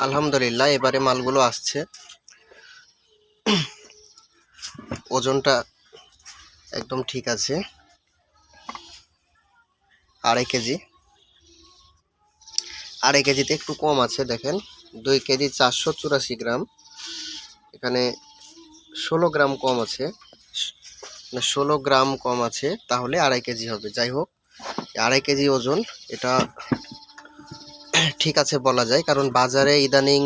আলহামদুলিল্লাহ, এবারে মালগুলো আসছে। ওজনটা একদম ঠিক আছে। আড়াই কেজি। আড়াই কেজিতে একটু কম আছে, দেখেন। দুই কেজি চারশো চুরাশি গ্রাম। এখানে ষোলো গ্রাম কম আছে। মানে ষোলো গ্রাম কম আছে, তাহলে আড়াই কেজি হবে। যাই হোক, আড়াই কেজি ওজন, এটা ঠিক আছে বলা যায়, কারণ বাজারে ইদানিং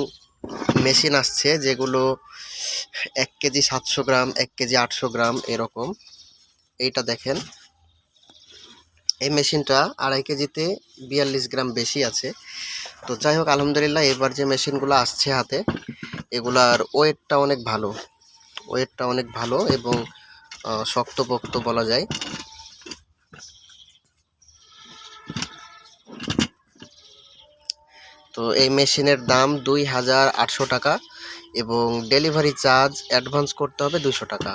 মেশিন আসছে যেগুলো এক কেজি সাতশো গ্রাম, এক কেজি আটশো গ্রাম এরকম। এইটা দেখেন। এই মেশিনটা আড়াই কেজিতে বিয়াল্লিশ গ্রাম বেশি আছে। তো যাই হোক, আলহামদুলিল্লাহ এবার যে মেশিনগুলো আসছে হাতে, এগুলার ওয়েটটা অনেক ভালো। ওয়েটটা অনেক ভালো এবং শক্তপোক্ত বলা যায়। তো এই মেশিনের দাম দুই হাজার আটশো টাকা এবং ডেলিভারি চার্জ অ্যাডভান্স করতে হবে দুশো টাকা।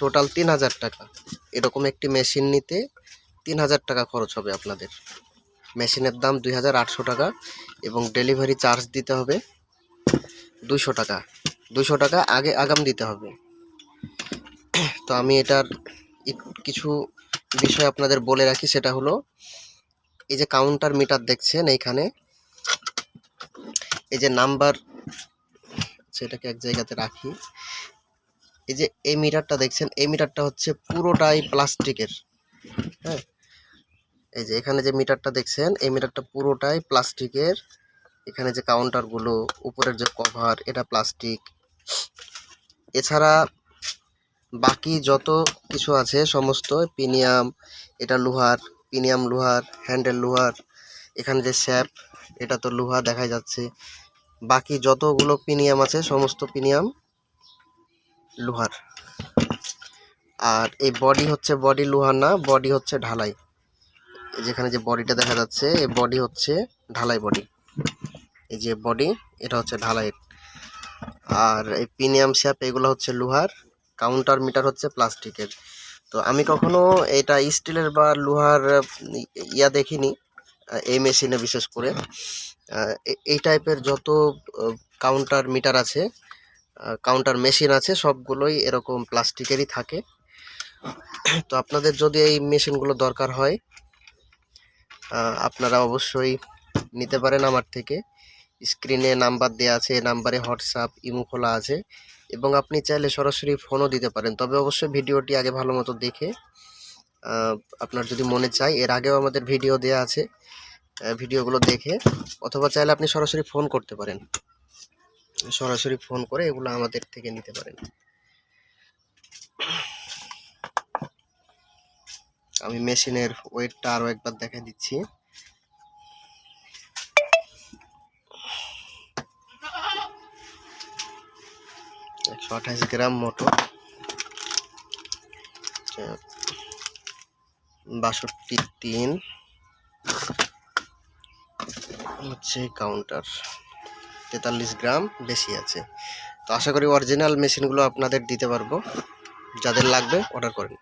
টোটাল তিন হাজার টাকা। এরকম একটি মেশিন নিতে তিন হাজার টাকা খরচ হবে আপনাদের। মেশিনের দাম দুই হাজার আটশো টাকা এবং ডেলিভারি চার্জ দিতে হবে দুশো টাকা। দুশো টাকা আগে আগাম দিতে হবে। তো আমি এটার কিছু বিষয় আপনাদের বলে রাখি, সেটা হলো এই যে কাউন্টার মিটার দেখছেন এইখানে এই যে নাম্বার, সেটাকে এক জায়গাতে রাখি। এই যে এই মিটারটা দেখছেন, এই মিটারটা হচ্ছে পুরোটাই প্লাস্টিকের হ্যাঁ? এই যে এখানে যে মিটারটা দেখছেন, এই মিটারটা পুরোটাই প্লাস্টিকের। এখানে যে কাউন্টারগুলো উপরের যে কভার এটা প্লাস্টিক। এছাড়া বাকি যত কিছু আছে, সমস্ত পিনিয়াম, এটা লোহার, পিনিয়াম লোহার, হ্যান্ডেল লোহার, এখানে যে স্যাপ এটা তো লোহা দেখা যাচ্ছে। বাকি যতগুলো পিনিয়াম আছে, সমস্ত পিনিয়াম লোহার। আর এই বডি হচ্ছে বডি লোহার না বডি হচ্ছে ঢালাই। যেখানে যে বডিটা দেখা যাচ্ছে এই বডি হচ্ছে ঢালাই বডি এই যে বডি এটা হচ্ছে ঢালাই আর এই প্রিমিয়াম শ্যাপ এগুলো হচ্ছে লোহার কাউন্টার মিটার হচ্ছে প্লাস্টিকের তো আমি কখনো এটা স্টিলের বা লোহার ইয়া দেখিনি। এই মেশিনে বিশেষ করে। এই টাইপের যত কাউন্টার মিটার আছে কাউন্টার মেশিন আছে, সবগুলোই এরকম প্লাস্টিকেরই থাকে। তো আপনাদের যদি এই মেশিনগুলো দরকার হয় আপনারা অবশ্যই নিতে পারেন আমার থেকে। স্ক্রিনে নাম্বার দেওয়া আছে নাম্বারে হোয়াটসঅ্যাপ ইমো খোলা আছে। এবং আপনি চাইলে সরাসরি ফোনও দিতে পারেন। তবে অবশ্যই ভিডিওটি আগে ভালো মতো দেখে আপনার যদি মনে চায়, এর আগেও আমাদের ভিডিও দেওয়া আছে। ভিডিওগুলো দেখে, অথবা চাইলে আপনি সরাসরি ফোন করতে পারেন। সরাসরি ফোন করে এগুলো আমাদের থেকে নিতে পারেন। আমি মেশিনের ওয়েটটা আরও একবার দেখা দিচ্ছি। একশো আঠাশ গ্রাম মোটর। বাষট্টি তিন। হচ্ছে কাউন্টার তেতাল্লিশ গ্রাম বেশি আছে। তো আশা করি অরিজিনাল মেশিনগুলো আপনাদের দিতে পারব। যাদের লাগবে অর্ডার করেন